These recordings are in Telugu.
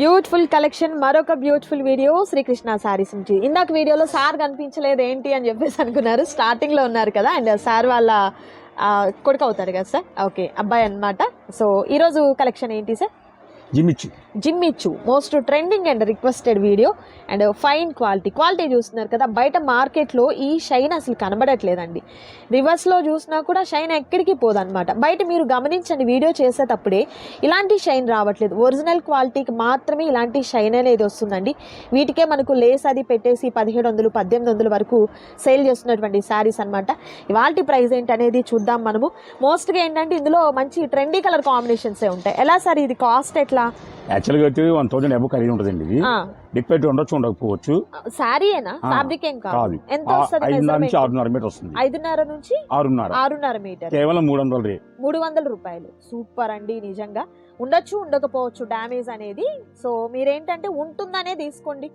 బ్యూటిఫుల్ కలెక్షన్ మరొక బ్యూటిఫుల్ వీడియో శ్రీకృష్ణ సారీస్ నుంచి. ఇందాక వీడియోలో సార్ కనిపించలేదు ఏంటి అని చెప్పేసి అనుకున్నారు. స్టార్టింగ్లో ఉన్నారు కదా అండ్ సార్ వాళ్ళ కొడుకు అవుతారు కదా సార్? ఓకే అబ్బాయి అన్నమాట. సో ఈరోజు కలెక్షన్ ఏంటి sir? Jimmy Choo Jimmy Choo most trending and requested video and fine quality quality చూస్తున్నారు కదా బయట మార్కెట్లో ఈ షైన్ అసలు కనబడట్లేదండి. రివర్స్లో చూసినా కూడా షైన్ ఎక్కడికి పోదనమాట బయట మీరు గమనించండి వీడియో చేసేటప్పుడే ఇలాంటి షైన్ రావట్లేదు. ఒరిజినల్ క్వాలిటీకి మాత్రమే ఇలాంటి షైన్ అనేది వస్తుందండి. వీటికే మనకు లేస్ అది పెట్టేసి పదిహేడు వందలు పద్దెనిమిది వందల వరకు సేల్ చేస్తున్నటువంటి శారీస్ అనమాట ఇవాళ ప్రైస్ ఏంటి అనేది చూద్దాం మనము. మోస్ట్గా ఏంటంటే ఇందులో మంచి ట్రెండీ కలర్ కాంబినేషన్సే ఉంటాయి. ఎలా సార్ ఇది? కాస్ట్ ఎట్లా? యాక్చువల్గా అయితే వన్ థౌసండ్ ఎబో ఖరీదు ఉంటుందండి ఇది. డిపెండ్ ఉండొచ్చు ఉండకపోవచ్చు. శారీయేనా ఆ, ఫ్యాబ్రిక్ ఏం కాదు. ఐదున్నర నుంచి? ఆరున్నర మీటర్ వస్తుంది. ఐదున్నర నుంచి ఆరున్నర. ఆరున్నర మీటర్. కేవలం మూడు వందల రేట్ మూడు వందల రూపాయలు. సూపర్ అండి నిజంగా. ఉండొచ్చు ఉండకపోవచ్చు డ్యామేజ్ అనేది. సో మీరేంటంటే ఉంటుందనే తీసుకోండి.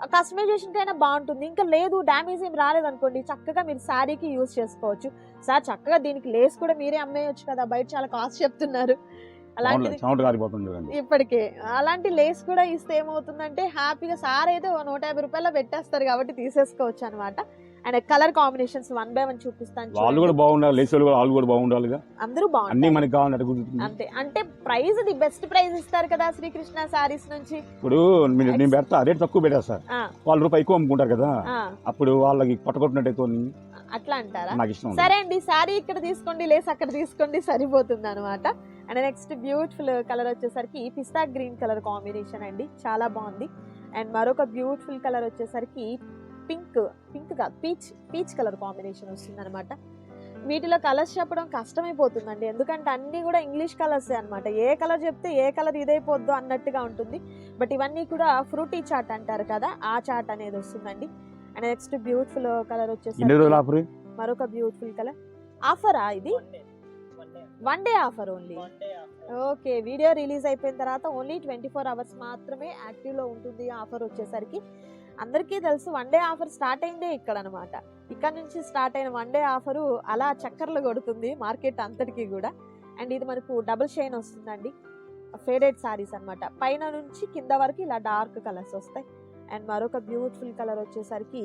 కస్టమైజేషన్ కైనా బాగుంటుంది. ఇంకా లేదు డ్యామేజ్ ఏం రాలేదనుకోండి చక్కగా మీరు శారీకి యూజ్ చేసుకోవచ్చు. సార్ చక్కగా దీనికి లేస్ కూడా మీరే అమ్మేయచ్చు కదా. బయట చాలా కాస్ట్ చెప్తున్నారు. సౌండ్ కారిపోతుంది ఇప్పటికే. అలాంటి లేస్ కూడా ఇస్తే ఏమవుతుందంటే హ్యాపీగా సార్ అయితే నూట యాభై రూపాయలు పెట్టేస్తారు కాబట్టి తీసేసుకోవచ్చు అనమాట and colour combinations one by one చూపిస్తాను వాళ్ళు. కూడా బాగుండాలి లేచి వాళ్ళు కూడా వాళ్ళు కూడా బాగుండాలిగా. అందరూ అన్ని బాగుంటారు మనకి కుదురుతుంది. అంతే. అంటే ప్రైజ్ ది బెస్ట్ ప్రైజ్ ఇస్తారు కదా శ్రీకృష్ణ సారీస్ నుంచి. ఇప్పుడు మీరు నేను పెడతా రేట్ తక్కువ పెట్టా సార్. వాళ్ళ రూపాయి ఎక్కువ అమ్ముకుంటారు కదా. అప్పుడు వాళ్ళకి పట్టకొట్టినట్టయితే అట్లా అంటారా. సరే అండి సారీ ఇక్కడ తీసుకోండి లేస్ అక్కడ తీసుకోండి సరిపోతుంది అనమాట అండ్ నెక్స్ట్ బ్యూటిఫుల్ కలర్ వచ్చేసరికి పిస్తా గ్రీన్ కలర్ కాంబినేషన్ అండి. చాలా బాగుంది. అండ్ మరొక బ్యూటిఫుల్ కలర్ వచ్చేసరికి పింక్ పింక్ కాదు పీచ్ పీచ్ కలర్ కాంబినేషన్ వస్తుంది అనమాట వీటిలో కలర్స్ చెప్పడం కష్టమైపోతుందండి. ఎందుకంటే అన్నీ కూడా ఇంగ్లీష్ కలర్సే అనమాట ఏ కలర్ చెప్తే ఏ కలర్ ఇదైపోద్దో అన్నట్టుగా ఉంటుంది. బట్ ఇవన్నీ కూడా ఫ్రూటీ చాట్ అంటారు కదా ఆ చాట్ అనేది వస్తుందండి. అండ్ నెక్స్ట్ బ్యూటిఫుల్ కలర్ వచ్చేసి మరొక బ్యూటిఫుల్ కలర్. ఆఫరా ఇది? One day offer only okay video release అయిపోయిన తర్వాత ఓన్లీ ట్వంటీ ఫోర్ అవర్స్ మాత్రమే యాక్టివ్లో ఉంటుంది ఆఫర్ వచ్చేసరికి. అందరికీ తెలుసు వన్ డే ఆఫర్ స్టార్ట్ అయిందే ఇక్కడ అనమాట ఇక్కడ నుంచి స్టార్ట్ అయిన వన్ డే ఆఫరు అలా చక్కర్లు కొడుతుంది మార్కెట్ అంతటికి కూడా. అండ్ ఇది మనకు డబుల్ షైన్ వస్తుందండి. ఫేడెడ్ సారీస్ అన్నమాట. పైన నుంచి కింద వరకు ఇలా డార్క్ కలర్స్ వస్తాయి. అండ్ మరొక బ్యూటిఫుల్ కలర్ వచ్చేసరికి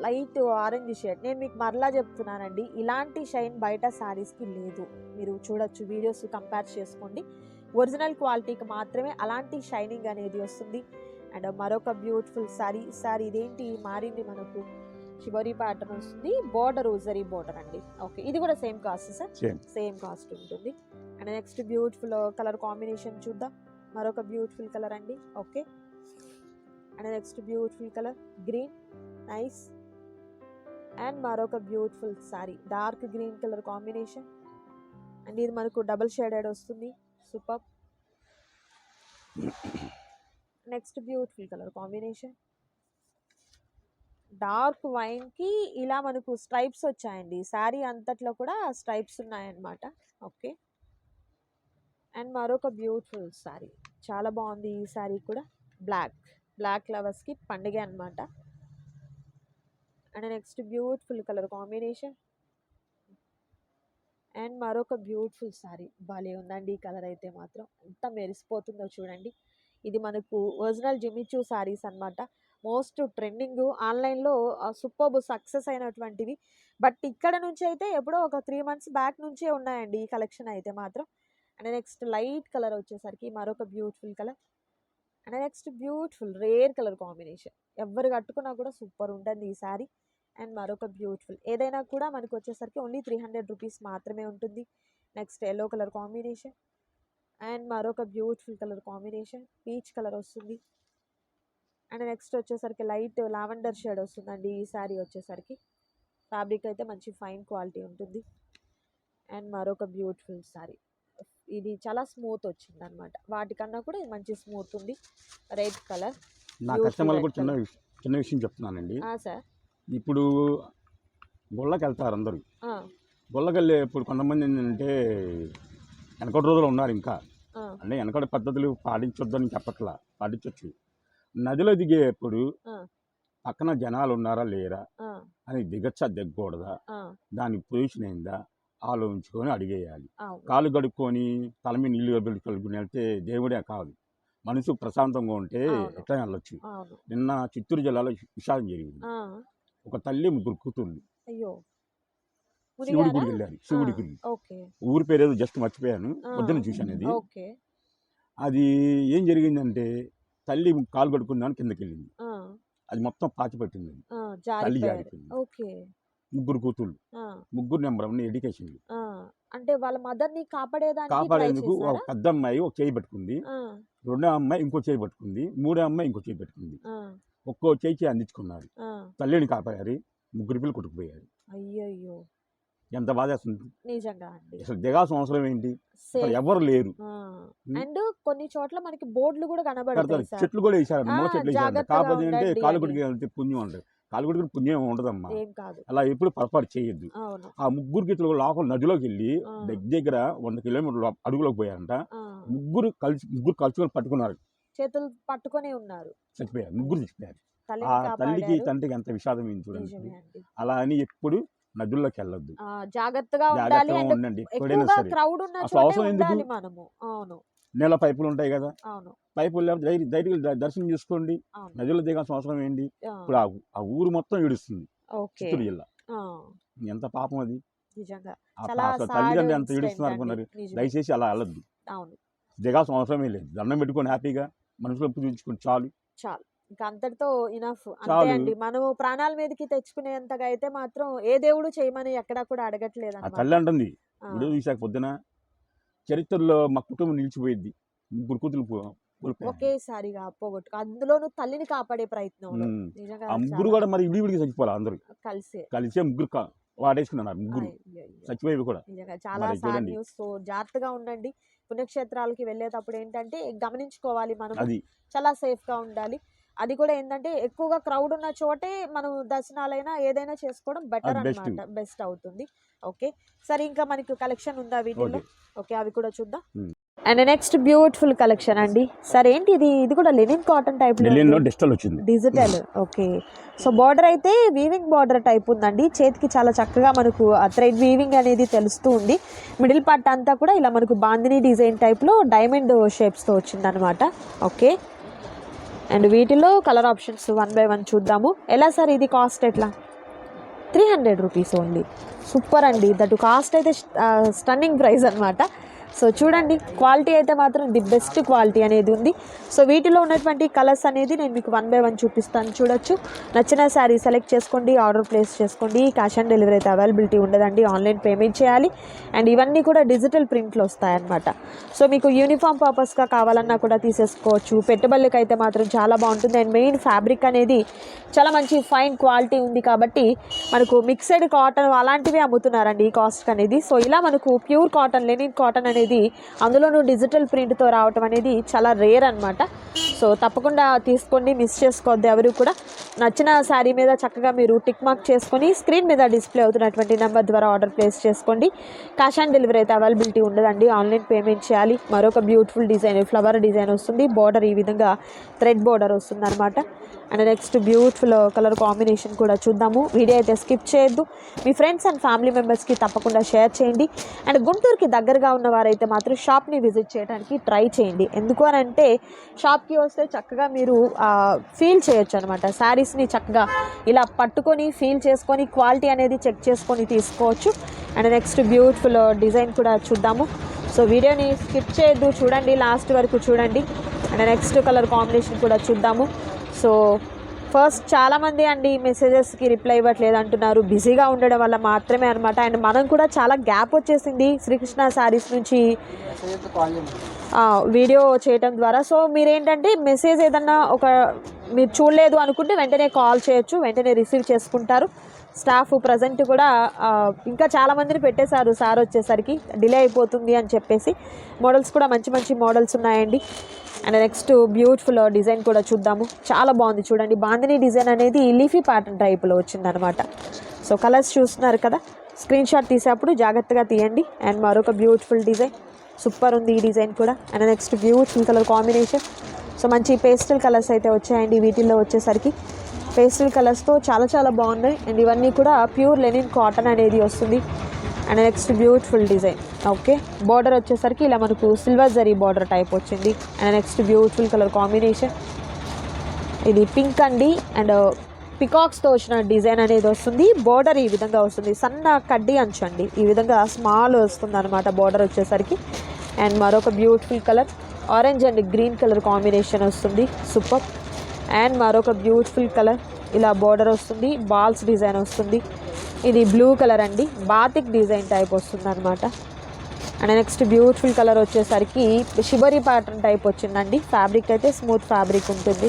లైట్ ఆరెంజ్ షేడ్. నేను మీకు మరలా చెప్తున్నానండి ఇలాంటి షైన్ బయట శారీస్కి లేదు. మీరు చూడొచ్చు వీడియోస్ కంపేర్ చేసుకోండి. ఒరిజినల్ క్వాలిటీకి మాత్రమే అలాంటి షైనింగ్ అనేది వస్తుంది. అండ్ మరొక బ్యూటిఫుల్ సారీ సారీ ఇదేంటి? మారింది మనకు. షిబోరీ ప్యాటర్న్ వస్తుంది. బోర్డర్ జరీ బోర్డర్ అండి. ఓకే ఇది కూడా same cost sir? Same cost ఉంటుంది. And next beautiful colour combination చూద్దాం. మరొక బ్యూటిఫుల్ కలర్ అండి. Okay. And next beautiful colour green. Nice. And మరొక beautiful sari. Dark green colour combination. And ఇది మనకు డబుల్ షేడెడ్ వస్తుంది. Super. Next beautiful colour combination. Dark వైన్కి ఇలా మనకు స్ట్రైప్స్ వచ్చాయండి. శారీ అంతట్లో కూడా స్ట్రైప్స్ ఉన్నాయన్నమాట. ఓకే. అండ్ మరొక బ్యూటిఫుల్ శారీ చాలా బాగుంది ఈ శారీ కూడా. బ్లాక్. బ్లాక్ లవర్స్కి పండుగ అనమాట and next beautiful colour combination. And మరొక బ్యూటిఫుల్ శారీ భలే ఉందండి ఈ కలర్ అయితే మాత్రం. ఎంత మెరిసిపోతుందో చూడండి. ఇది మనకు ఒరిజినల్ జిమిచూ శారీస్ అన్నమాట. మోస్ట్ ట్రెండింగ్ ఆన్లైన్లో సూపర్బ్ సక్సెస్ అయినటువంటివి. బట్ ఇక్కడ నుంచి అయితే ఎప్పుడో ఒక త్రీ మంత్స్ బ్యాక్ నుంచే ఉన్నాయండి ఈ కలెక్షన్ అయితే మాత్రం. అండ్ నెక్స్ట్ లైట్ కలర్ వచ్చేసరికి మరొక beautiful colour. And next beautiful rare colour combination. ఎవరు కట్టుకున్నా కూడా సూపర్ ఉంటుంది ఈ సారీ. అండ్ మరొక బ్యూటిఫుల్. ఏదైనా కూడా మనకు వచ్చేసరికి ఓన్లీ త్రీ హండ్రెడ్ రూపీస్ మాత్రమే ఉంటుంది. Next yellow colour combination. And మరొక beautiful colour combination. Peach colour వస్తుంది. అండ్ నెక్స్ట్ వచ్చేసరికి లైట్ లావెండర్ షేడ్ వస్తుందండి ఈ శారీ వచ్చేసరికి. ఫ్యాబ్రిక్ అయితే మంచి ఫైన్ క్వాలిటీ ఉంటుంది. అండ్ మరొక బ్యూటిఫుల్ శారీ. ఇది చాలా స్మూత్ వచ్చింది అనమాట వాటికన్నా కూడా ఇది మంచి స్మూత్ ఉంది. Red colour. నా కూడా చిన్న చిన్న విషయం చెప్తున్నానండి. సార్? ఇప్పుడు గుళ్ళకి వెళ్తారు అందరూ గుళ్ళకి వెళ్ళే ఇప్పుడు కొంతమంది ఏంటంటే వెనకటి రోజులు ఉన్నారు ఇంకా. అంటే వెనకటి పద్ధతులు పాటించొద్దని చెప్పట్లా పాటించవచ్చు నదిలో దిగేప్పుడు. పక్కన జనాలు ఉన్నారా లేరా అని దిగచ్చా దిగకూడదా? దాని పొజిషన్ అయిందా ఆలోచించుకొని అడిగేయాలి. కాలు కడుక్కొని తల మీద నీళ్ళు కలుపుకొని వెళ్తే దేవుడే కాదు. మనసు ప్రశాంతంగా ఉంటే. ఎట్లా వెళ్ళొచ్చు. నిన్న చిత్తూరు జిల్లాలో విషాదం జరిగింది. ఒక తల్లి ముగ్గురు కూతుర్లు అయ్యో. శివుడి? గుడికి వెళ్ళారు శివుడి ఆ, గుడికి ఓకే. ఊరి పేరు ఏదో జస్ట్ మర్చిపోయాను పొద్దున చూశాను అది అది ఏం జరిగిందంటే తల్లి కాలు కడుక్కుందాని కిందకి వెళ్ళింది అది మొత్తం పాచి పట్టింది తల్లి జారిపోయింది. ముగ్గురు ఆ, ముగ్గురు నెంబర్ వన్ ఎడ్యుకేషన్ అంటే వాళ్ళ మదర్ని కాపాడేదానికి ట్రై కాపాడేందుకు ఒక పెద్ద అమ్మాయి ఒక చేయి పట్టుకుంది. రెండో అమ్మాయి ఇంకో చేయి పట్టుకుంది. మూడో అమ్మాయి ఇంకో చేయి పట్టుకుంది. ఒక్కో చేయి అందించుకున్నారు తల్లిని కాపాడారు ముగ్గురు పిల్లలు కొట్టుకుపోయారు. అయ్యయ్యో. ఎంత బాధేస్తుంది. నిజంగా అండి. అసలు దిగాల్సిన అవసరం ఏంటి? ఎవరు లేరు. అండ్ కొన్ని చోట్ల మనకి బోర్డులు కూడా సార్. చెట్లు కూడా వేసారు మూల చెట్లు వేసారు కాకపోతే అంటే ఉండండి కాలు అని. గుడికి వెళ్తే పుణ్యం ఉంటుంది కాలు గుడికి పుణ్యం ఉండదమ్మా. అలా ఎప్పుడు పొరపాటు చేయొద్దు. ఆ ముగ్గురు గీతలు లోపల నదిలోకి వెళ్ళి. దగ్గర దగ్గర వంద కిలోమీటర్లు అడుగులోకి పోయారంట. ముగ్గురు కలిసి ముగ్గురు కలుసుకొని పట్టుకున్నారు. చేతులు పట్టుకొని ఉన్నారు. చచ్చిపోయారు. ముగ్గురు చచ్చిపోయారు. ఆ తల్లికి తండ్రికి ఎంత విషాదం చూడండి. అలా అని ఎప్పుడు నదుల్లోకి వెళ్ళొద్దు. ఆ, జాగ్రత్తగా ఉండండి. ఎప్పుడైనా సరే. అసలు అవసరం ఎందుకు? మనము. నీళ్ళ పైపులు ఉంటాయి కదా. పైపులు లేకపోతే ధైర్య దర్శనం చేసుకోండి. అవును. నదిలో దిగాల్సిన అవసరం ఏంటి? ఆ, ఇప్పుడు ఆ ఊరు మొత్తం ఏడుస్తుంది. చిత్తూరు జిల్లా. ఎంత పాపం అది. తల్లిదండ్రులు ఎంత ఏడుస్తున్నారు. అనుకున్నారు. దయచేసి అలా వెళ్ళొద్దు. దిగాల్సిన అవసరమే లేదు. దండం పెట్టుకొని హ్యాపీగా మనసులో పూజించుకొని చాలు. చాలు. ఇంకా అంతటితో ఇనఫ్ అంతే చాలు. అండి. మనము ప్రాణాల మీదకి తెచ్చుకునేంతగా అయితే మాత్రం ఏ దేవుడు చేయమని ఎక్కడా కూడా అడగట్లేదు తల్లి. అంటుంది వీడియో చూసాక పొద్దున చరిత్రలో మా కుటుంబం నిలిచిపోయింది ముగ్గురు కూతురు. ఒకేసారిగా పోగొట్టు అందులోనూ తల్లిని కాపాడే ఆ ముగ్గురు కూడా మరి ఇడి విడికి చచ్చిపోవాలి అందరూ. కలిసే. కలిసే ముగ్గురు వాడేసుకున్నారు ముగ్గురు. చచ్చిపోయేవి కూడా. చాలా. న్యూస్. సో జాగ్రత్తగా ఉండండి. పుణ్యక్షేత్రాలకి వెళ్ళేటప్పుడు ఏంటంటే గమనించుకోవాలి మనం చాలా సేఫ్గా ఉండాలి. అది కూడా ఏంటంటే ఎక్కువగా క్రౌడ్ ఉన్న చోటే మనం దర్శనాలైనా ఏదైనా చేసుకోవడం బెటర్. అన్నమాట. బెస్ట్ అవుతుంది. ఓకే. సరే ఇంకా మనకి కలెక్షన్ ఉందా వీటిలో ఓకే. అవి కూడా చూద్దాం. అండ్ నెక్స్ట్ బ్యూటిఫుల్ కలెక్షన్ అండి సరే ఏంటి ఇది? ఇది కూడా లెనిన్ కాటన్ టైప్ డిజిటల్ వచ్చింది. డిజిటల్ ఓకే సో బార్డర్ అయితే వీవింగ్ బార్డర్ టైప్ ఉందండి. చేతికి చాలా చక్కగా మనకు ఆ థ్రెడ్ వీవింగ్ అనేది తెలుస్తూ ఉంది. మిడిల్ పార్ట్ అంతా కూడా ఇలా మనకు బాందిని డిజైన్ టైప్లో డైమండ్ షేప్స్తో వచ్చిందనమాట ఓకే అండ్ వీటిలో colour options one by one చూద్దాము. ఎలా సార్ ఇది కాస్ట్ ఎట్లా? Three hundred rupees only super అండి. దట్ కాస్ట్ అయితే స్టన్నింగ్ ప్రైస్ అనమాట సో చూడండి క్వాలిటీ అయితే మాత్రం ది బెస్ట్ క్వాలిటీ అనేది ఉంది. సో వీటిలో ఉన్నటువంటి కలర్స్ అనేది నేను మీకు వన్ బై వన్ చూపిస్తాను చూడొచ్చు. నచ్చిన శారీ సెలెక్ట్ చేసుకోండి ఆర్డర్ ప్లేస్ చేసుకోండి. క్యాష్ ఆన్ డెలివరీ అయితే అవైలబిలిటీ ఉండదండి ఆన్లైన్ పేమెంట్ చేయాలి. అండ్ ఇవన్నీ కూడా డిజిటల్ ప్రింట్లు వస్తాయన్నమాట. సో మీకు యూనిఫామ్ పర్పస్గా కావాలన్నా కూడా తీసేసుకోవచ్చు. పెట్టుబడులకి అయితే మాత్రం చాలా బాగుంటుంది. అండ్ మెయిన్ ఫ్యాబ్రిక్ అనేది చాలా మంచి ఫైన్ క్వాలిటీ ఉంది కాబట్టి మనకు మిక్సెడ్ కాటన్ అలాంటివి అమ్ముతున్నారండి ఈ కాస్ట్ అనేది. సో ఇలా మనకు ప్యూర్ కాటన్ లెనిన్ కాటన్ అనేది అందులోనూ డిజిటల్ ప్రింట్తో రావటం అనేది చాలా రేర్ అనమాట సో తప్పకుండా తీసుకోండి మిస్ చేసుకోవద్దు ఎవరు కూడా. నచ్చిన శారీ మీద చక్కగా మీరు టిక్ మార్క్ చేసుకొని స్క్రీన్ మీద డిస్ప్లే అవుతున్నటువంటి నెంబర్ ద్వారా ఆర్డర్ ప్లేస్ చేసుకోండి. క్యాష్ ఆన్ డెలివరీ అయితే అవైలబిలిటీ ఉండదండి. ఆన్లైన్ పేమెంట్ చేయాలి. మరొక బ్యూటిఫుల్ డిజైన్ ఫ్లవర్ డిజైన్ వస్తుంది. బార్డర్ ఈ విధంగా థ్రెడ్ బార్డర్ వస్తుంది అనమాట and next beautiful colour combination కూడా చూద్దాము. వీడియో అయితే స్కిప్ చేయొద్దు. మీ ఫ్రెండ్స్ అండ్ ఫ్యామిలీ మెంబర్స్కి తప్పకుండా షేర్ చేయండి. అండ్ గుంటూరుకి దగ్గరగా ఉన్న వారైతే మాత్రం షాప్ని విజిట్ చేయడానికి ట్రై చేయండి. ఎందుకు అని అంటే షాప్కి వస్తే చక్కగా మీరు ఫీల్ చేయొచ్చు అనమాట శారీస్ని చక్కగా ఇలా పట్టుకొని ఫీల్ చేసుకొని క్వాలిటీ అనేది చెక్ చేసుకొని తీసుకోవచ్చు. అండ్ నెక్స్ట్ బ్యూటిఫుల్ డిజైన్ కూడా చూద్దాము. సో వీడియోని స్కిప్ చేయొద్దు. చూడండి లాస్ట్ వరకు చూడండి. అండ్ నెక్స్ట్ కలర్ కాంబినేషన్ కూడా చూద్దాము. సో ఫస్ట్ చాలామంది అండి మెసేజెస్కి రిప్లై ఇవ్వట్లేదు అంటున్నారు. బిజీగా ఉండడం వల్ల మాత్రమే అనమాట అండ్ మనం కూడా చాలా గ్యాప్ వచ్చేసింది శ్రీకృష్ణ శారీస్ నుంచి వీడియో చేయటం ద్వారా. సో మీరేంటంటే మెసేజ్ ఏదన్నా ఒక మీరు చూడలేదు అనుకుంటే వెంటనే కాల్ చేయొచ్చు వెంటనే రిసీవ్ చేసుకుంటారు. స్టాఫ్ ప్రజెంట్ కూడా ఇంకా చాలామందిని పెట్టేశారు సార్ వచ్చేసరికి. డిలే అయిపోతుంది అని చెప్పేసి. మోడల్స్ కూడా మంచి మంచి మోడల్స్ ఉన్నాయండి. అండ్ నెక్స్ట్ బ్యూటిఫుల్ డిజైన్ కూడా చూద్దాము. చాలా బాగుంది చూడండి. బాందిని డిజైన్ అనేది లీఫీ ప్యాటర్న్ టైప్లో వచ్చిందనమాట సో కలర్స్ చూస్తున్నారు కదా? స్క్రీన్ షాట్ తీసేప్పుడు జాగ్రత్తగా తీయండి. అండ్ మరొక బ్యూటిఫుల్ డిజైన్ సూపర్ ఉంది ఈ డిజైన్ కూడా. And next beautiful colour combination so మంచి పేస్టల్ కలర్స్ అయితే వచ్చాయండి వీటిల్లో వచ్చేసరికి. పేస్టల్ కలర్స్తో చాలా చాలా బాగున్నాయి. అండ్ ఇవన్నీ కూడా ప్యూర్ లెనిన్ కాటన్ అనేది వస్తుంది. And next beautiful design okay border వచ్చేసరికి ఇలా మనకు సిల్వర్ జరీ బార్డర్ టైప్ వచ్చింది. And next beautiful colour combination ఇది పింక్ అండి. అండ్ పికాక్స్తో uh, వచ్చిన డిజైన్ అనేది వస్తుంది. బార్డర్ ఈ విధంగా వస్తుంది. సన్న కడ్డీ అంచు అండి. ఈ విధంగా స్మాల్ వస్తుంది అనమాట బార్డర్ వచ్చేసరికి. అండ్ మరొక beautiful colour orange and green colour combination వస్తుంది. సూపర్ అండ్ మరొక బ్యూటిఫుల్ కలర్ ఇలా బార్డర్ వస్తుంది. బాల్స్ డిజైన్ వస్తుంది. ఇది బ్లూ కలర్ అండి. బాతిక్ డిజైన్ టైప్ వస్తుంది అనమాట అండ్ నెక్స్ట్ బ్యూటిఫుల్ కలర్ వచ్చేసరికి షిబరి ప్యాటర్న్ టైప్ వచ్చిందండి. ఫ్యాబ్రిక్ అయితే స్మూత్ ఫ్యాబ్రిక్ ఉంటుంది.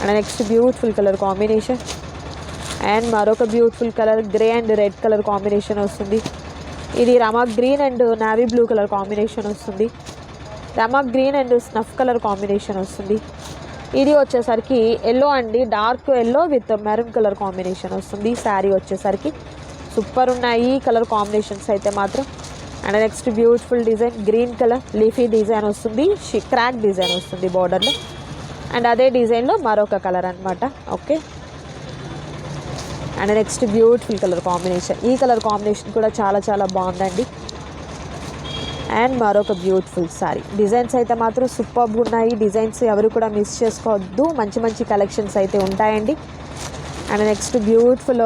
And next beautiful colour combination and మరొక beautiful colour grey and red colour combination వస్తుంది. ఇది Rama green and navy blue colour combination వస్తుంది. Rama green and snuff colour combination వస్తుంది. ఇది వచ్చేసరికి ఎల్లో అండి. Dark yellow with maroon colour combination వస్తుంది. శారీ వచ్చేసరికి సూపర్ ఉన్నాయి. కలర్ కాంబినేషన్స్ అయితే మాత్రం. And next beautiful design green colour leafy design వస్తుంది. క్రాక్ డిజైన్ వస్తుంది బార్డర్లో అండ్ అదే డిజైన్లో మరొక కలర్ అనమాట okay and next beautiful colour combination ఈ కలర్ కాంబినేషన్ కూడా చాలా చాలా బాగుందండి. అండ్ మరొక బ్యూటిఫుల్ సారీ. డిజైన్స్ అయితే మాత్రం సూపర్గా ఉన్నాయి. డిజైన్స్ ఎవరు కూడా మిస్ చేసుకోవద్దు. మంచి మంచి కలెక్షన్స్ అయితే ఉంటాయండి. And next beautiful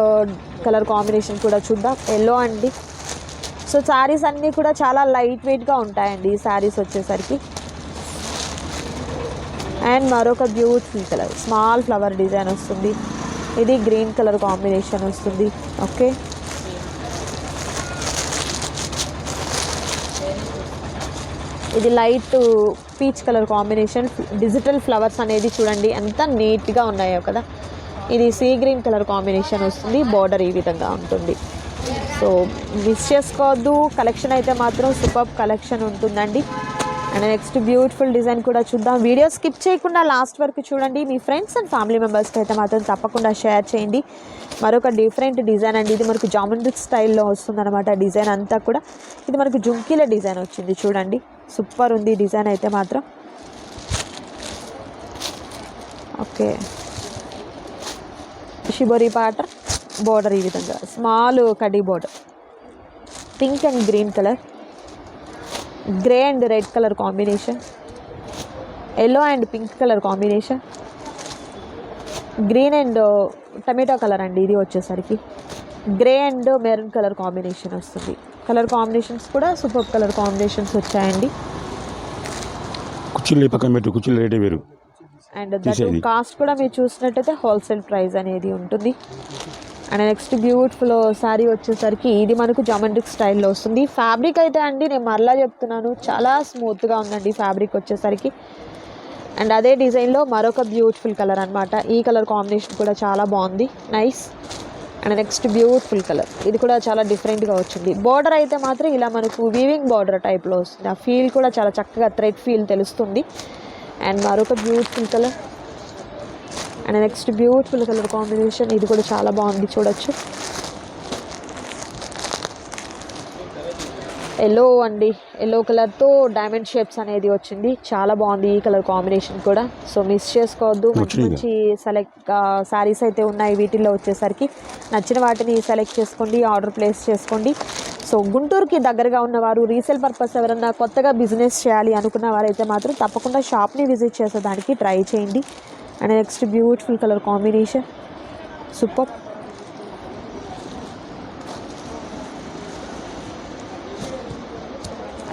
colour combination కూడా చూద్దాం. ఎల్లో అండి. సో శారీస్ అన్నీ కూడా చాలా లైట్ వెయిట్గా ఉంటాయండి ఈ శారీస్ వచ్చేసరికి. అండ్ మరొక beautiful colour small flower design వస్తుంది. ఇది గ్రీన్ కలర్ కాంబినేషన్ వస్తుంది. ఓకే ఇది light peach colour combination. Digital flowers అనేది చూడండి ఎంత నీట్గా ఉన్నాయో కదా. ఇది సీ గ్రీన్ కలర్ కాంబినేషన్ వస్తుంది బార్డర్ ఈ విధంగా ఉంటుంది. సో మిస్ చేసుకోవద్దు కలెక్షన్ అయితే మాత్రం సూపర్ కలెక్షన్ ఉంటుందండి. అండ్ నెక్స్ట్ బ్యూటిఫుల్ డిజైన్ కూడా చూద్దాం. వీడియో స్కిప్ చేయకుండా లాస్ట్ వరకు చూడండి. మీ ఫ్రెండ్స్ అండ్ ఫ్యామిలీ మెంబర్స్కి అయితే మాత్రం తప్పకుండా షేర్ చేయండి. మరొక డిఫరెంట్ డిజైన్ అండి. ఇది మనకు జామెంట్రిక్ స్టైల్లో వస్తుంది అనమాట డిజైన్ అంతా కూడా. ఇది మనకు జుంకీల డిజైన్ వచ్చింది చూడండి. సూపర్ ఉంది డిజైన్ అయితే మాత్రం. ఓకే. షిబోరి పాట బోర్డర్ ఈ విధంగా. Small khadi border. Pink and green colour. Grey and red colour combination. Yellow and pink colour combination. Green and tomato colour అండి ఇది వచ్చేసరికి. Grey and maroon colour combination వస్తుంది. కలర్ కాంబినేషన్స్ కూడా సూపర్ కలర్ కాంబినేషన్స్ వచ్చాయండి. కుర్చీలు పక్కన పెట్టు కుర్చీలు రేటే వేరు. అండ్ దట్ తీసేది. కాస్ట్ కూడా మీరు చూసినట్టయితే హోల్సేల్ ప్రైస్ అనేది ఉంటుంది. అండ్ నెక్స్ట్ బ్యూటిఫుల్ శారీ వచ్చేసరికి ఇది మనకు జామెట్రిక్ స్టైల్లో వస్తుంది. ఫ్యాబ్రిక్ అయితే అండి నేను మరలా చెప్తున్నాను చాలా స్మూత్గా ఉందండి ఫ్యాబ్రిక్ వచ్చేసరికి. అండ్ అదే డిజైన్లో మరొక బ్యూటిఫుల్ కలర్ అనమాట ఈ కలర్ కాంబినేషన్ కూడా చాలా బాగుంది. Nice. And next beautiful colour ఇది కూడా చాలా డిఫరెంట్గా వచ్చింది. బార్డర్ అయితే మాత్రం ఇలా మనకు వీవింగ్ బార్డర్ టైప్లో వస్తుంది. ఆ ఫీల్ కూడా చాలా చక్కగా థ్రెడ్ ఫీల్ తెలుస్తుంది. అండ్ మరొక beautiful colour and next beautiful colour combination ఇది కూడా చాలా బాగుంది చూడొచ్చు. ఎల్లో అండి. ఎల్లో కలర్తో డైమండ్ షేప్స్ అనేది వచ్చింది. చాలా బాగుంది ఈ కలర్ కాంబినేషన్ కూడా. సో మిస్ చేసుకోవద్దు. మంచి. మంచి సెలెక్ట్ శారీస్ అయితే ఉన్నాయి వీటిల్లో వచ్చేసరికి. నచ్చిన వాటిని సెలెక్ట్ చేసుకోండి ఆర్డర్ ప్లేస్ చేసుకోండి. సో గుంటూరుకి దగ్గరగా ఉన్నవారు రీసేల్ పర్పస్ ఎవరన్నా కొత్తగా బిజినెస్ చేయాలి అనుకున్న వారైతే మాత్రం తప్పకుండా షాప్ని విజిట్ చేసేదానికి ట్రై చేయండి. And next beautiful colour combination super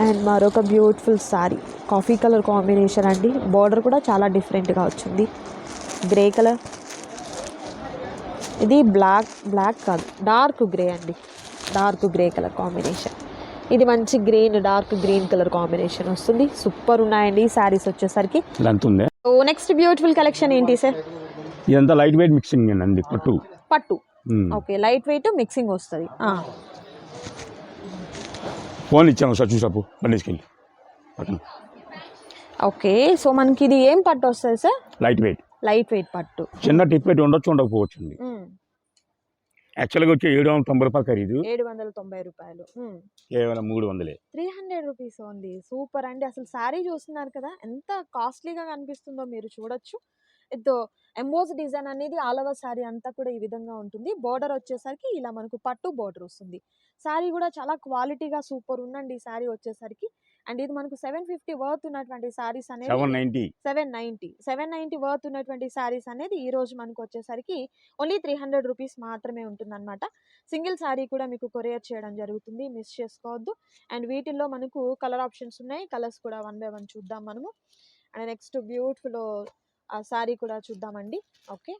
and మరొక beautiful sari. Coffee colour combination అండి. బార్డర్ కూడా చాలా డిఫరెంట్గా వచ్చింది. Grey colour. ఇది బ్లాక్ బ్లాక్ కాదు. డార్క్ గ్రే అండి. Dark grey colour combination. ఇది మంచి green dark green colour combination వస్తుంది. సూపర్ ఉన్నాయండి ఈ శారీస్ వచ్చేసరికి. సో నెక్స్ట్ బ్యూటిఫుల్ కలెక్షన్ ఏంటి సార్? ఇదంతా లైట్ వెయిట్ మిక్సింగ్ అండి పట్టు. పట్టు. ఓకే లైట్ వెయిట్ మిక్సింగ్ వస్తుంది. ఫోన్ ఇచ్చాము సచిన్ షాపు బండిస్కెళ్ళి పక్కన. ఓకే సో మనకి ఇది ఏం పట్టు వస్తుంది sir? Light weight light weight పట్టు. చిన్న టిప్ పెట్టి ఉండొచ్చు ఉండకపోవచ్చు అండి. యాక్చువల్గా వచ్చి ఏడు వందల తొంభై రూపాయలు ఖరీదు. ఏడు వందల తొంభై రూపాయలు. కేవలం మూడు వందలే. త్రీ హండ్రెడ్ రూపీస్ ఉంది సూపర్ అండి. అసలు శారీ చూస్తున్నారు కదా ఎంత కాస్ట్లీగా కనిపిస్తుందో మీరు చూడొచ్చు. ఇదో ఎంబోస్ డిజైన్ అనేది ఆల్ ఓవర్ శారీ అంతా కూడా ఈ విధంగా ఉంటుంది. బోర్డర్ వచ్చేసరికి ఇలా మనకు పట్టు బోర్డర్ వస్తుంది. శారీ కూడా చాలా క్వాలిటీగా సూపర్ ఉందండి శారీ వచ్చేసరికి. అండ్ ఇది మనకు సెవెన్ ఫిఫ్టీ వర్త్ ఉన్నటువంటి శారీస్ అనేది seven ninety seven ninety seven ninety worth ఉన్నటువంటి శారీస్ అనేది ఈ రోజు మనకు వచ్చేసరికి ఓన్లీ త్రీ హండ్రెడ్ రూపీస్ మాత్రమే ఉంటుందన్నమాట. సింగిల్ శారీ కూడా మీకు కొరియర్ చేయడం జరుగుతుంది. మిస్ చేసుకోవద్దు. అండ్ వీటిల్లో మనకు కలర్ ఆప్షన్స్ ఉన్నాయి. కలర్స్ కూడా వన్ బై వన్ చూద్దాం మనము. అండ్ నెక్స్ట్ బ్యూటిఫుల్ ఆ శారీ కూడా చూద్దామండి. ఓకే.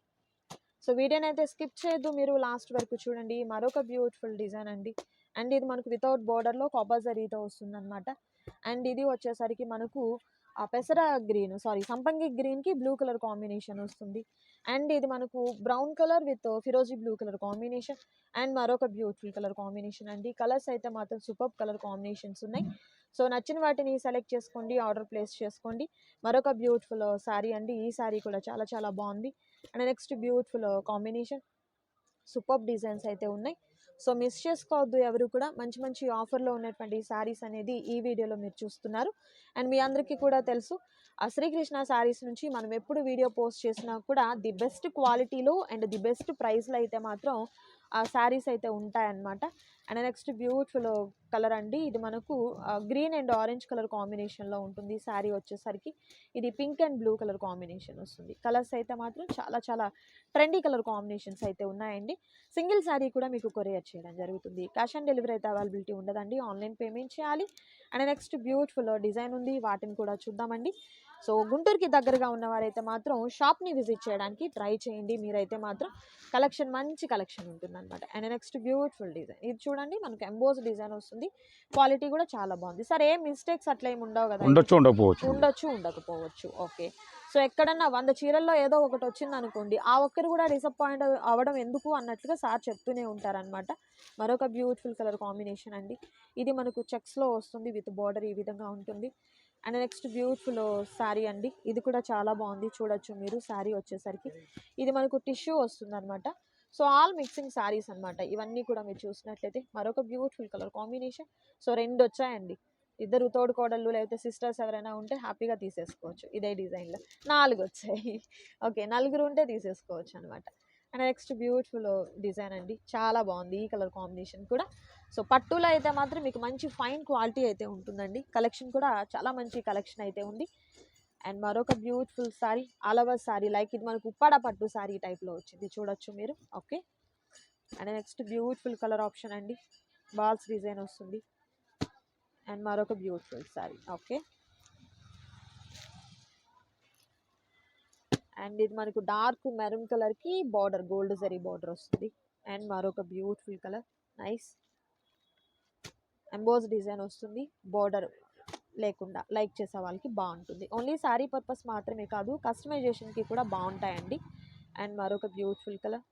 సో వీడియోని అయితే స్కిప్ చేయొద్దు. మీరు లాస్ట్ వరకు చూడండి. మరొక బ్యూటిఫుల్ డిజైన్ అండి. అండ్ ఇది మనకు వితౌట్ బార్డర్లో కాపర్జరీతో వస్తుంది అనమాట అండ్ ఇది వచ్చేసరికి మనకు ఆ పెసర గ్రీన్ సారీ సంపంగి గ్రీన్కి బ్లూ కలర్ కాంబినేషన్ వస్తుంది. అండ్ ఇది మనకు బ్రౌన్ కలర్ విత్ ఫిరోజీ బ్లూ కలర్ కాంబినేషన్ అండ్ మరొక బ్యూటిఫుల్ కలర్ కాంబినేషన్ అండి. కలర్స్ అయితే మాత్రం సూపర్ కలర్ కాంబినేషన్స్ ఉన్నాయి. సో నచ్చిన వాటిని సెలెక్ట్ చేసుకోండి ఆర్డర్ ప్లేస్ చేసుకోండి. మరొక బ్యూటిఫుల్ శారీ అండి ఈ శారీ కూడా చాలా చాలా బాగుంది. And next beautiful combination super designs అయితే ఉన్నాయి. సో మిస్ చేసుకోవద్దు ఎవరు కూడా మంచి మంచి ఆఫర్లో ఉన్నటువంటి శారీస్ అనేది ఈ వీడియోలో మీరు చూస్తున్నారు. అండ్ మీ అందరికీ కూడా తెలుసు ఆ శ్రీకృష్ణ శారీస్ నుంచి మనం ఎప్పుడు వీడియో పోస్ట్ చేసినా కూడా ది బెస్ట్ క్వాలిటీలో అండ్ ది బెస్ట్ ప్రైస్లో అయితే మాత్రం ఆ శారీస్ అయితే ఉంటాయన్నమాట. అండ్ నెక్స్ట్ బ్యూటిఫుల్ కలర్ అండి. ఇది మనకు గ్రీన్ అండ్ ఆరెంజ్ కలర్ కాంబినేషన్లో ఉంటుంది. శారీ వచ్చేసరికి ఇది pink and blue colour combination వస్తుంది. కలర్స్ అయితే మాత్రం చాలా చాలా ట్రెండీ కలర్ కాంబినేషన్స్ అయితే ఉన్నాయండి. సింగిల్ శారీ కూడా మీకు కొరియర్ చేయడం జరుగుతుంది. క్యాష్ ఆన్ డెలివరీ అయితే అవైలబిలిటీ ఉండదండి. ఆన్లైన్ పేమెంట్ చేయాలి. అండ్ నెక్స్ట్ బ్యూటిఫుల్ డిజైన్ ఉంది. వాటిని కూడా చూద్దామండి. సో గుంటూరుకి దగ్గరగా ఉన్నవారైతే మాత్రం షాప్ని విజిట్ చేయడానికి ట్రై చేయండి. మీరైతే మాత్రం కలెక్షన్ మంచి కలెక్షన్ ఉంటుంది అనమాట అండ్ నెక్స్ట్ బ్యూటిఫుల్ డిజైన్ ఇది చూడండి మనకు ఎంబోస్ డిజైన్ వస్తుంది. క్వాలిటీ కూడా చాలా బాగుంది. సరే ఏం మిస్టేక్స్ అట్లా ఏమి ఉండవు కదా ఉండొచ్చు ఉండకపోవచ్చు. ఉండొచ్చు ఉండకపోవచ్చు. ఓకే సో ఎక్కడన్నా వంద చీరల్లో ఏదో ఒకటి వచ్చింది అనుకోండి ఆ ఒక్కరు కూడా డిసప్పాయింట్ అవ్వడం ఎందుకు అన్నట్లుగా సార్ చెప్తూనే ఉంటారనమాట మరొక బ్యూటిఫుల్ కలర్ కాంబినేషన్ అండి. ఇది మనకు చెక్స్లో వస్తుంది విత్ బార్డర్ ఈ విధంగా ఉంటుంది. అండ్ నెక్స్ట్ బ్యూటిఫుల్ శారీ అండి. ఇది కూడా చాలా బాగుంది చూడొచ్చు మీరు. శారీ వచ్చేసరికి. ఇది మనకు టిష్యూ వస్తుంది అనమాట సో ఆల్ మిక్సింగ్ శారీస్ అన్నమాట. ఇవన్నీ కూడా మీరు చూసినట్లయితే మరొక బ్యూటిఫుల్ కలర్ కాంబినేషన్. సో రెండు వచ్చాయండి. ఇద్దరు తోడుకోడళ్ళు లేకపోతే సిస్టర్స్ ఎవరైనా ఉంటే హ్యాపీగా తీసేసుకోవచ్చు ఇదే డిజైన్లో. నాలుగు వచ్చాయి. ఓకే నలుగురు ఉంటే తీసేసుకోవచ్చు అనమాట అండ్ నెక్స్ట్ బ్యూటిఫుల్ డిజైన్ అండి. చాలా బాగుంది ఈ కలర్ కాంబినేషన్ కూడా. సో పట్టులో అయితే మాత్రం మీకు మంచి ఫైన్ క్వాలిటీ అయితే ఉంటుందండి. కలెక్షన్ కూడా చాలా మంచి కలెక్షన్ అయితే ఉంది. అండ్ మరొక బ్యూటిఫుల్ సారీ అలవర్ శారీ సారీ లైక్ ఇది మనకు ఉప్పాడ పట్టు శారీ టైప్లో వచ్చింది. చూడొచ్చు మీరు. Okay. And next beautiful colour option అండి. బాల్స్ డిజైన్ వస్తుంది. అండ్ మరొక బ్యూటిఫుల్ సారీ. ఓకే. అండ్ ఇది మనకు డార్క్ మెరూన్ కలర్కి బార్డర్ గోల్డ్ జరీ బార్డర్ వస్తుంది. అండ్ మరొక beautiful colour. Nice. Emboss design వస్తుంది. బార్డర్ లేకుండా లైక్ చేసే వాళ్ళకి బాగుంటుంది. ఓన్లీ శారీ పర్పస్ మాత్రమే కాదు కస్టమైజేషన్కి కూడా బాగుంటాయండి. అండ్ మరొక బ్యూటిఫుల్ కలర్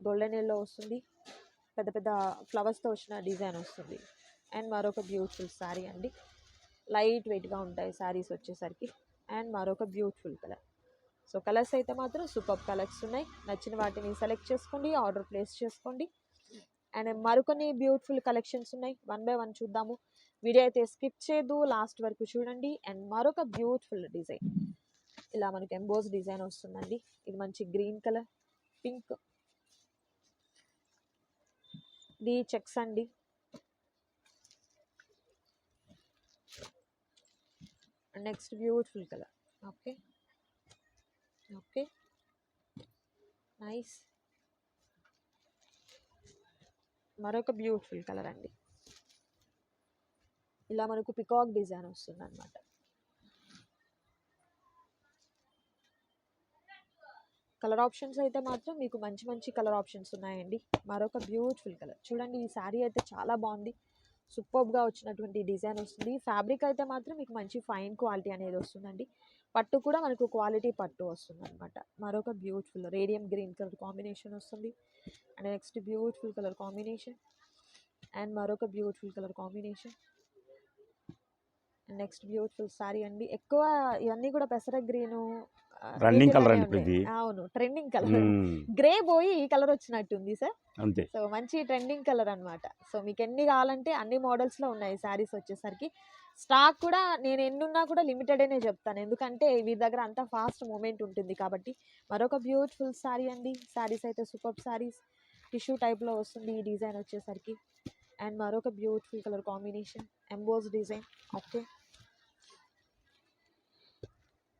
గోల్డెన్ ఎల్లో వస్తుంది. పెద్ద పెద్ద ఫ్లవర్స్తో వచ్చిన డిజైన్ వస్తుంది. అండ్ మరొక బ్యూటిఫుల్ శారీ అండి. లైట్ వెయిట్గా ఉంటాయి శారీస్ వచ్చేసరికి. అండ్ మరొక బ్యూటిఫుల్ కలర్. సో కలర్స్ అయితే మాత్రం సూపర్ కలర్స్ ఉన్నాయి. నచ్చిన వాటిని సెలెక్ట్ చేసుకోండి ఆర్డర్ ప్లేస్ చేసుకోండి. అండ్ మరికొన్ని బ్యూటిఫుల్ కలెక్షన్స్ ఉన్నాయి. వన్ బై వన్ చూద్దాము. వీడియో అయితే స్కిప్ చేయదు. లాస్ట్ వరకు చూడండి. అండ్ మరొక బ్యూటిఫుల్ డిజైన్. ఇలా మనకి ఎంబోస్ డిజైన్ వస్తుందండి. ఇది మంచి గ్రీన్ కలర్ పింక్. ఇది చెక్స్ అండి. Next beautiful colour. Okay. Okay. Nice. మరొక బ్యూటిఫుల్ కలర్ అండి. ఇలా మనకు పికాక్ డిజైన్ వస్తుంది అనమాట కలర్ ఆప్షన్స్ అయితే మాత్రం మీకు మంచి మంచి కలర్ ఆప్షన్స్ ఉన్నాయండి. మరొక బ్యూటిఫుల్ కలర్ చూడండి ఈ శారీ అయితే చాలా బాగుంది. సూపర్గా వచ్చినటువంటి డిజైన్ వస్తుంది. ఫ్యాబ్రిక్ అయితే మాత్రం మీకు మంచి ఫైన్ క్వాలిటీ అనేది వస్తుందండి. పట్టు కూడా మనకు క్వాలిటీ పట్టు వస్తుంది అనమాట మరొక beautiful radium green colour combination వస్తుంది. And next beautiful colour combination and మరొక beautiful colour combination next beautiful sari అండి. ఎక్కువ ఇవన్నీ కూడా పెసర గ్రీను colour వీటిలోనే అండి. ఇది. అవును ట్రెండింగ్ కలర్ గ్రే పోయి ఈ కలర్ వచ్చినట్టుంది సార్. అంతే. సో మంచి ట్రెండింగ్ కలర్ అన్నమాట. సో మీకు ఎన్ని కావాలంటే అన్ని models లో ఉన్నాయి శారీస్ వచ్చేసరికి. స్టాక్ కూడా నేను ఎన్ని ఉన్నా కూడా లిమిటెడ్ అనే చెప్తాను. ఎందుకంటే వీరి దగ్గర అంత ఫాస్ట్ మూమెంట్ ఉంటుంది కాబట్టి. మరొక బ్యూటిఫుల్ శారీ అండి. శారీస్ అయితే సూపర్ శారీస్ టిష్యూ టైప్లో వస్తుంది ఈ డిజైన్ వచ్చేసరికి. అండ్ మరొక beautiful colour combination emboss design. Okay.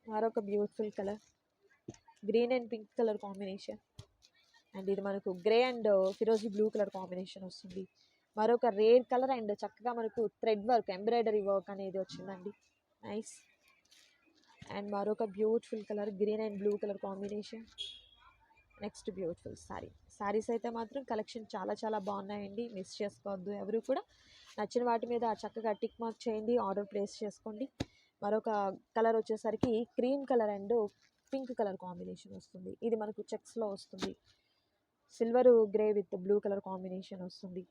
మరొక beautiful colour green and pink colour combination. And ఇది మనకు గ్రే అండ్ ఫిరోజీ బ్లూ కలర్ కాంబినేషన్ వస్తుంది. మరొక రేర్ కలర్ అండ్ చక్కగా మనకు థ్రెడ్ వర్క్ ఎంబ్రాయిడరీ వర్క్ అనేది వచ్చిందండి. నైస్. అండ్ మరొక beautiful colour green and blue colour combination. Next beautiful sari. Saris అయితే మాత్రం కలెక్షన్ చాలా చాలా బాగున్నాయండి. మిస్ చేసుకోవద్దు ఎవరు కూడా. నచ్చిన వాటి మీద చక్కగా టిక్ మార్క్ చేయండి ఆర్డర్ ప్లేస్ చేసుకోండి. మరొక కలర్ వచ్చేసరికి cream colour and pink colour combination వస్తుంది. ఇది మనకు చెక్స్లో వస్తుంది. Silver grey with blue colour combination వస్తుంది.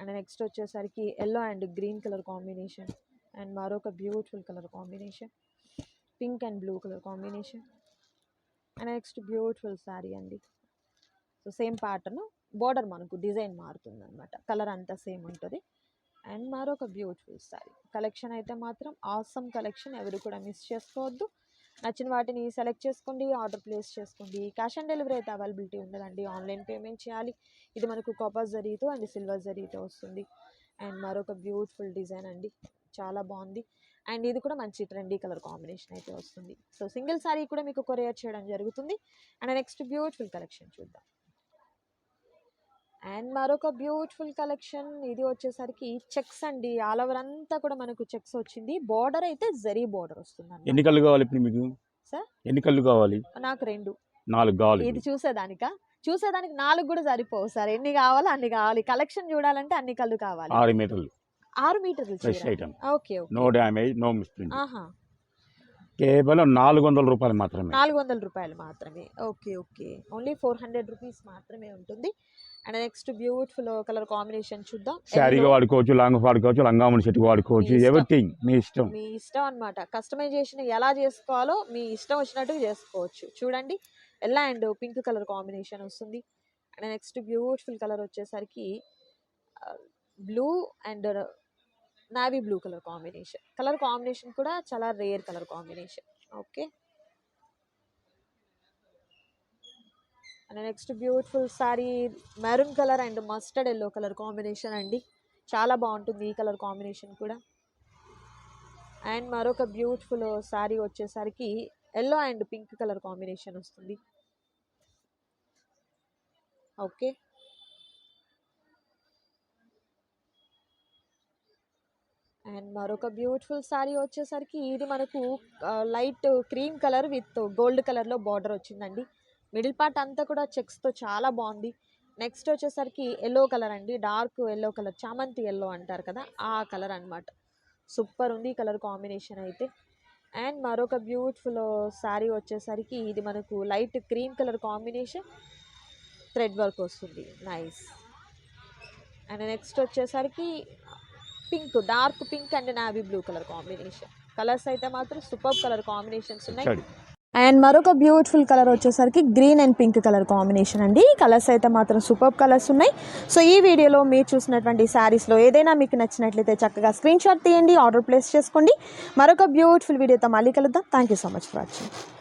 అండ్ నెక్స్ట్ వచ్చేసరికి yellow and green colour combination and మరొక beautiful colour combination. Pink and blue colour combination. And next beautiful sari అండి. సో సేమ్ ప్యాటర్న్ బోర్డర్ మనకు డిజైన్ మారుతుంది అనమాట కలర్ అంతా సేమ్ ఉంటుంది. అండ్ మరొక బ్యూటిఫుల్ శారీ కలెక్షన్ అయితే మాత్రం ఆసమ్ కలెక్షన్. ఎవరు కూడా మిస్ చేసుకోవద్దు. నచ్చిన వాటిని సెలెక్ట్ చేసుకోండి ఆర్డర్ ప్లేస్ చేసుకోండి. క్యాష్ ఆన్ డెలివరీ అయితే అవైలబిలిటీ ఉండదండి. ఆన్లైన్ పేమెంట్ చేయాలి. ఇది మనకు కాపర్ జరీతో అండ్ సిల్వర్ జరీతో వస్తుంది. అండ్ మరొక బ్యూటిఫుల్ డిజైన్ అండి. చాలా బాగుంది. అండ్ ఇది కూడా మంచి ట్రెండీ కలర్ కాంబినేషన్ అయితే వస్తుంది. సో సింగిల్ సారీ కూడా మీకు కొరియర్ చేయడం జరుగుతుంది. అండ్ నెక్స్ట్ బ్యూటిఫుల్ కలెక్షన్ చూద్దాం. అండ్ మరొక బ్యూటిఫుల్ కలెక్షన్ ఇది వచ్చేసరికి చెక్స్ అండి. ఆల్ ఓవర్ అంతా కూడా మనకు చెక్స్ వచ్చింది. బార్డర్ అయితే జరీ బార్డర్ వస్తుంది ఎన్ని కళ్ళు కావాలి ఇప్పుడు మీకు? సార్? ఎన్ని కళ్ళు కావాలి? నాకు రెండు. నాలుగు కావాలి ఇది చూసేదానికా? చూసేదానికి నాలుగు కూడా సరిపోవు సార్. ఎన్ని కావాలో అన్ని కావాలి. కలెక్షన్ చూడాలంటే అన్ని కళ్ళు కావాలి. ఆరు మీటర్లు. ఆరు మీటర్లు fresh item okay okay. No damage no misprint కేవలం నాలుగు వందల రూపాయలు మాత్రమే. నాలుగు వందల రూపాయలు మాత్రమే. Okay okay. Only four hundred rupees మాత్రమే ఉంటుంది. And next beautiful colour combination చూద్దాం. శారీగా. వాడుకోవచ్చు లాంగ్ వాడుకోవచ్చు లంగామణి సెట్ వాడుకోవచ్చు. ఎవ్రీథింగ్ మీ ఇష్టం. మీ ఇష్టం అన్నమాట. కస్టమైజేషన్ ఎలా చేసుకోవాలో మీ ఇష్టం వచ్చినట్టుగా చేసుకోవచ్చు. చూడండి yellow and pink colour combination వస్తుంది. అండ్ నెక్స్ట్ బ్యూటిఫుల్ కలర్ వచ్చేసరికి blue and navy blue colour combination. Colour combination కూడా చాలా rare colour combination. Okay and next beautiful sari maroon colour and mustard yellow colour combination అండి. చాలా బాగుంటుంది ఈ కలర్ కాంబినేషన్ కూడా. అండ్ మరొక బ్యూటిఫుల్ శారీ వచ్చేసరికి yellow and pink colour combination వస్తుంది. ఓకే. అండ్ మరొక బ్యూటిఫుల్ శారీ వచ్చేసరికి ఇది మనకు light cream colour with gold కలర్లో బార్డర్ వచ్చిందండి. మిడిల్ పార్ట్ అంతా కూడా చెక్స్తో చాలా బాగుంది. నెక్స్ట్ వచ్చేసరికి ఎల్లో కలర్ అండి. డార్క్ ఎల్లో కలర్ చామంతి ఎల్లో అంటారు కదా ఆ కలర్ అన్నమాట. సూపర్ ఉంది కలర్ కాంబినేషన్ అయితే. అండ్ మరొక బ్యూటిఫుల్ శారీ వచ్చేసరికి ఇది మనకు light cream colour combination thread work వస్తుంది. నైస్. అండ్ నెక్స్ట్ వచ్చేసరికి pink dark pink and navy blue colour combination. Colours అయితే మాత్రం సూపర్ కలర్ కాంబినేషన్స్ ఉన్నాయి. అండ్ మరొక బ్యూటిఫుల్ కలర్ వచ్చేసరికి green and pink colour combination అండి. కలర్స్ అయితే మాత్రం సూపర్ కలర్స్ ఉన్నాయి. సో ఈ వీడియోలో మీరు చూసినటువంటి శారీస్లో ఏదైనా మీకు నచ్చినట్లయితే చక్కగా స్క్రీన్ షాట్ తీయండి ఆర్డర్ ప్లేస్ చేసుకోండి. మరొక బ్యూటిఫుల్ వీడియోతో మళ్ళీ కలుద్దాం. Thank you so much for watching